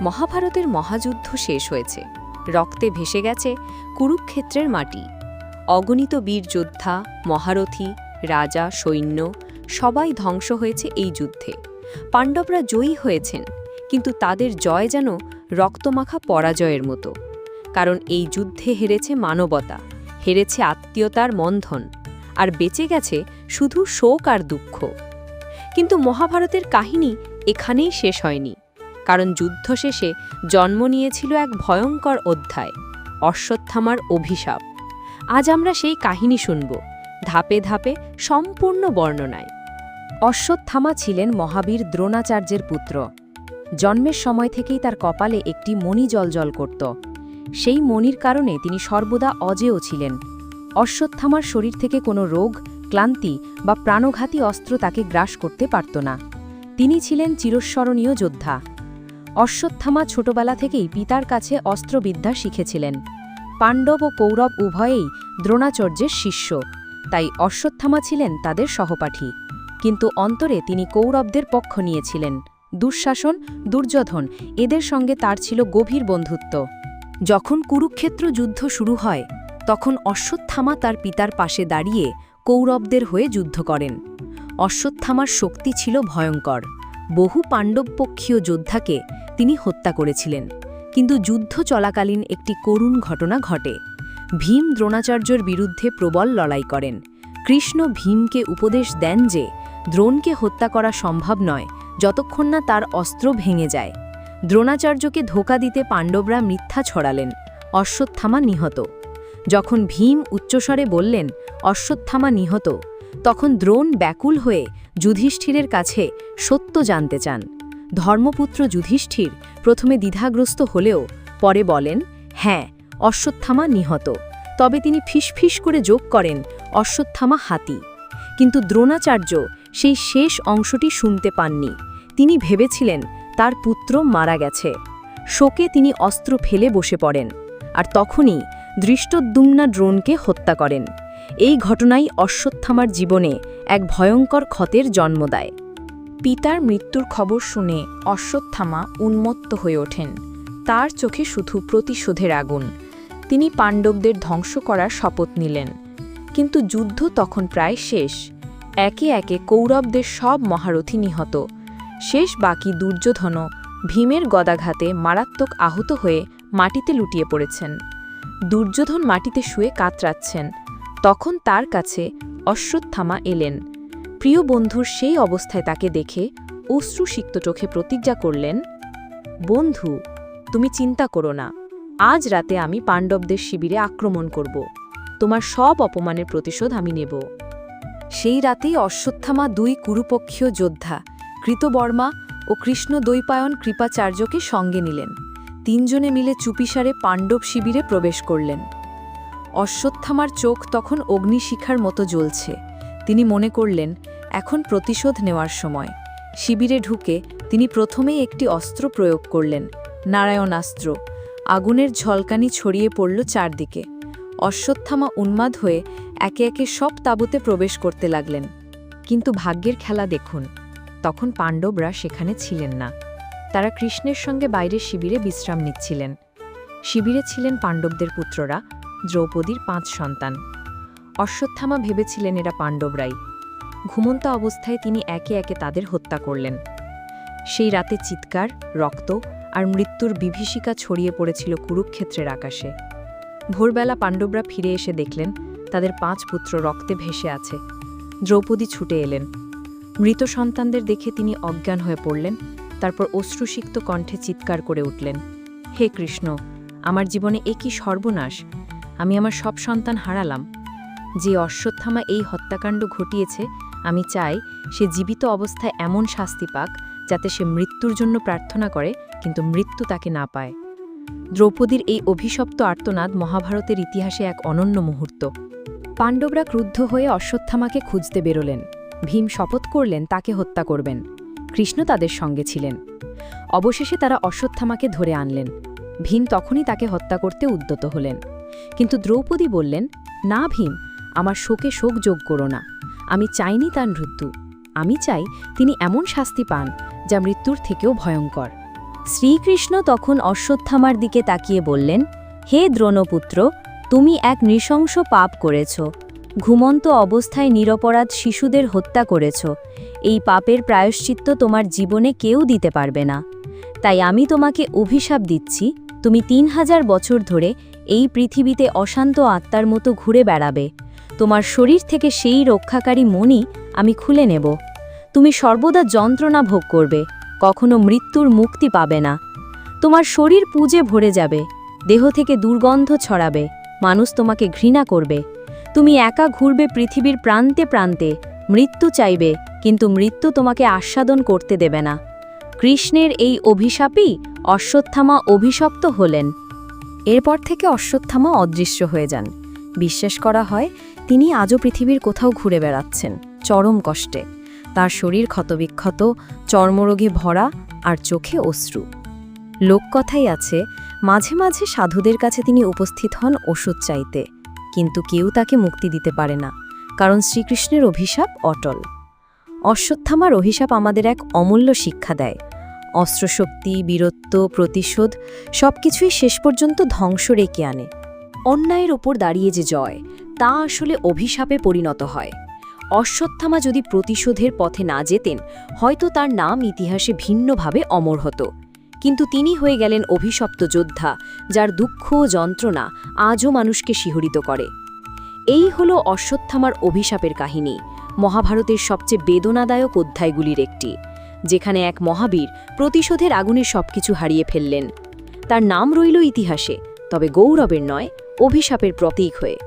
মহাভারতের মহাযুদ্ধ শেষ হয়েছে। রক্তে ভেসে গেছে কুরুক্ষেত্রের মাটি। অগণিত বীর যোদ্ধা, মহারথী, রাজা, সৈন্য সবাই ধ্বংস হয়েছে এই যুদ্ধে। পাণ্ডবরা জয়ী হয়েছেন, কিন্তু তাদের জয় যেন রক্তমাখা পরাজয়ের মতো। কারণ এই যুদ্ধে হেরেছে মানবতা, হেরেছে আত্মীয়তার মন্ধন আর বেঁচে গেছে শুধু শোক আর দুঃখ। কিন্তু মহাভারতের কাহিনী এখানেই শেষ হয়নি। কারণ যুদ্ধ শেষে জন্ম নিয়েছিল এক ভয়ঙ্কর অধ্যায়, অশ্বত্থামার অভিশাপ। আজ আমরা সেই কাহিনী শুনব, ধাপে ধাপে সম্পূর্ণ বর্ণনায়। অশ্বত্থামা ছিলেন মহাবীর দ্রোণাচার্যের পুত্র। জন্মের সময় থেকেই তার কপালে একটি মণি জলজল করত। সেই মণির কারণে তিনি সর্বদা অজেয় ছিলেন। অশ্বত্থামার শরীর থেকে কোনো রোগ, ক্লান্তি বা প্রাণঘাতী অস্ত্র তাকে গ্রাস করতে পারত না। তিনি ছিলেন চিরস্মরণীয় যোদ্ধা। অশ্বত্থামা ছোটবেলা থেকেই পিতার কাছে অস্ত্রবিদ্যা শিখেছিলেন। পাণ্ডব ও কৌরব উভয়েই দ্রোণাচার্যের শিষ্য। তাই অশ্বত্থামা ছিলেন তাদের সহপাঠী। কিন্তু অন্তরে তিনি কৌরবদের পক্ষ নিয়েছিলেন। দুঃশাসন, দুর্যোধন, এদের সঙ্গে তার ছিল গভীর বন্ধুত্ব। যখন কুরুক্ষেত্র যুদ্ধ শুরু হয়, তখন অশ্বত্থামা তার পিতার পাশে দাঁড়িয়ে কৌরবদের হয়ে যুদ্ধ করেন। অশ্বত্থামার শক্তি ছিল ভয়ঙ্কর। বহু পাণ্ডবপক্ষীয় যোদ্ধাকে তিনি হত্যা করেছিলেন। কিন্তু যুদ্ধ চলাকালীন একটি করুণ ঘটনা ঘটে। ভীম দ্রোণাচার্যর বিরুদ্ধে প্রবল লড়াই করেন। কৃষ্ণ ভীমকে উপদেশ দেন যে, দ্রোণকে হত্যা করা সম্ভব নয়, যতক্ষণ না তার অস্ত্র ভেঙে যায়। দ্রোণাচার্যকে ধোকা দিতে পাণ্ডবরা মিথ্যা ছড়ালেন, অশ্বত্থামা নিহত। যখন ভীম উচ্চস্বরে বললেন, অশ্বত্থামা নিহত তখন দ্রোণ ব্যাকুল হয়ে যুধিষ্ঠিরের কাছে সত্য জানতে চান। ধর্মপুত্র যুধিষ্ঠির প্রথমে দ্বিধাগ্রস্ত হলেও পরে বলেন হ্যাঁ অশ্বত্থামা নিহত। তবে তিনি ফিসফিস করে যোগ করেন অশ্বত্থামা হাতি। কিন্তু দ্রোণাচার্য সেই শেষ অংশটি শুনতে পাননি। তিনি ভেবেছিলেন তার পুত্র মারা গেছে। শোকে তিনি অস্ত্র ফেলে বসে পড়েন আর তখনই দৃষ্টদ্যুম্না ড্রোনকে হত্যা করেন। এই ঘটনাই অশ্বত্থামার জীবনে এক ভয়ঙ্কর ক্ষতের জন্ম দেয়। পিতার মৃত্যুর খবর শুনে অশ্বত্থামা উন্মত্ত হয়ে ওঠেন। তার চোখে শুধু প্রতিশোধের আগুন। তিনি পাণ্ডবদের ধ্বংস করার শপথ নিলেন। কিন্তু যুদ্ধ তখন প্রায় শেষ। একে একে কৌরবদের সব মহারথী নিহত। শেষ বাকি দুর্যোধন ভীমের গদাঘাতে মারাত্মক আহত হয়ে মাটিতে লুটিয়ে পড়েছেন। দুর্যোধন মাটিতে শুয়ে কাতরাচ্ছেন। তখন তার কাছে অশ্বত্থামা এলেন। প্রিয় বন্ধুর সেই অবস্থায় তাকে দেখে অশ্রুসিক্ত চোখে প্রতিজ্ঞা করলেন, বন্ধু, তুমি চিন্তা করো না। আজ রাতে আমি পাণ্ডবদের শিবিরে আক্রমণ করব। তোমার সব অপমানের প্রতিশোধ আমি নেব। সেই রাতেই অশ্বত্থামা দুই কুরুপক্ষীয় যোদ্ধা, কৃতবর্মা ও কৃষ্ণ দৈপায়ন কৃপাচার্যকে সঙ্গে নিলেন। তিনজনে মিলে চুপিসারে পাণ্ডব শিবিরে প্রবেশ করলেন। অশ্বত্থামার চোখ তখন অগ্নিশিখার মতো জ্বলছে। তিনি মনে করলেন এখন প্রতিশোধ নেওয়ার সময়। শিবিরে ঢুকে তিনি প্রথমেই একটি অস্ত্র প্রয়োগ করলেন, নারায়ণাস্ত্র। আগুনের ঝলকানি ছড়িয়ে পড়ল চারদিকে। অশ্বত্থামা উন্মাদ হয়ে একে একে সব তাঁবুতে প্রবেশ করতে লাগলেন। কিন্তু ভাগ্যের খেলা দেখুন, তখন পাণ্ডবরা সেখানে ছিলেন না। তারা কৃষ্ণের সঙ্গে বাইরের শিবিরে বিশ্রাম নিচ্ছিলেন। শিবিরে ছিলেন পাণ্ডবদের পুত্ররা, দ্রৌপদীর পাঁচ সন্তান। অশ্বত্থামা ভেবেছিলেন এরা পাণ্ডবরাই। ঘুমন্ত অবস্থায় তিনি একে একে তাদের হত্যা করলেন। সেই রাতে চিৎকার, রক্ত আর মৃত্যুর বিভীষিকা ছড়িয়ে পড়েছিল কুরুক্ষেত্রের আকাশে। ভোরবেলা পাণ্ডবরা ফিরে এসে দেখলেন, তাদের পাঁচ পুত্র রক্তে ভেসে আছে। দ্রৌপদী ছুটে এলেন। মৃত সন্তানদের দেখে তিনি অজ্ঞান হয়ে পড়লেন, তারপর অশ্রুসিক্ত কণ্ঠে চিৎকার করে উঠলেন, হে কৃষ্ণ, আমার জীবনে এ কি সর্বনাশ? আমি আমার সব সন্তান হারালাম। যে অশ্বত্থামা এই হত্যাকাণ্ড ঘটিয়েছে আমি চাই সে জীবিত অবস্থায় এমন শাস্তি পাক যাতে সে মৃত্যুর জন্য প্রার্থনা করে, কিন্তু মৃত্যু তাকে না পায়। দ্রৌপদীর এই অভিশপ্ত আর্তনাদ মহাভারতের ইতিহাসে এক অনন্য মুহূর্ত। পাণ্ডবরা ক্রুদ্ধ হয়ে অশ্বত্থামাকে খুঁজতে বেরোলেন। ভীম শপথ করলেন, তাকে হত্যা করবেন। কৃষ্ণ তাদের সঙ্গে ছিলেন। অবশেষে তারা অশ্বত্থামাকে ধরে আনলেন। ভীম তখনই তাকে হত্যা করতে উদ্যত হলেন। কিন্তু দ্রৌপদী বললেন, না ভীম, আমার শোকে শোক যোগ করো না। আমি চাইনি তার মৃত্যু। আমি চাই তিনি এমন শাস্তি পান, যা মৃত্যুর থেকেও ভয়ঙ্কর। শ্রীকৃষ্ণ তখন অশ্বত্থামার দিকে তাকিয়ে বললেন, হে দ্রোণপুত্র, তুমি এক নৃশংস পাপ করেছ। ঘুমন্ত অবস্থায় নিরপরাধ শিশুদের হত্যা করেছ। এই পাপের প্রায়শ্চিত্ত তোমার জীবনে কেউ দিতে পারবে না। তাই আমি তোমাকে অভিশাপ দিচ্ছি, তুমি তিন হাজার বছর ধরে এই পৃথিবীতে অশান্ত আত্মার মতো ঘুরে বেড়াবে। তোমার শরীর থেকে সেই রক্ষাকারী মণি আমি খুলে নেব। তুমি সর্বদা যন্ত্রণা ভোগ করবে, কখনো মৃত্যুর মুক্তি পাবে না। তোমার শরীর পুজে ভরে যাবে, দেহ থেকে দুর্গন্ধ ছড়াবে, মানুষ তোমাকে ঘৃণা করবে। তুমি একা ঘুরবে পৃথিবীর প্রান্তে প্রান্তে, মৃত্যু চাইবে, কিন্তু মৃত্যু তোমাকে আস্বাদন করতে দেবে না। কৃষ্ণের এই অভিশাপই অশ্বত্থামা অভিশপ্ত হলেন। এরপর থেকে অশ্বত্থামা অদৃশ্য হয়ে যান। বিশ্বাস করা হয়, তিনি আজও পৃথিবীর কোথাও ঘুরে বেড়াচ্ছেন, চরম কষ্টে। তার শরীর ক্ষতবিক্ষত, চর্মরোগে ভরা আর চোখে অশ্রু। লোককথাই আছে, মাঝে মাঝে সাধুদের কাছে তিনি উপস্থিত হন ওষুধ চাইতে। কিন্তু কেউ তাকে মুক্তি দিতে পারে না, কারণ শ্রীকৃষ্ণের অভিশাপ অটল। অশ্বত্থামার অভিশাপ আমাদের এক অমূল্য শিক্ষা দেয়। অস্ত্রশক্তি, বীরত্ব, প্রতিশোধ সবকিছুই শেষ পর্যন্ত ধ্বংস রেখে আনে। অন্যায়ের ওপর দাঁড়িয়ে যে জয়, তা আসলে অভিশাপে পরিণত হয়। অশ্বত্থামা যদি প্রতিশোধের পথে না যেতেন, হয়তো তার নাম ইতিহাসে ভিন্নভাবে অমর হতো। কিন্তু তিনি হয়ে গেলেন অভিশপ্ত যোদ্ধা, যার দুঃখ ও যন্ত্রণা আজও মানুষকে শিহরিত করে। এই হলো অশ্বত্থামার অভিশাপের কাহিনী, মহাভারতের সবচেয়ে বেদনাদায়ক অধ্যায়গুলির একটি, যেখানে এক মহাবীর প্রতিশোধের আগুনে সবকিছু হারিয়ে ফেললেন। তার নাম রইল ইতিহাসে তবে গৌরবের নয় অভিশাপের প্রতীক হয়ে।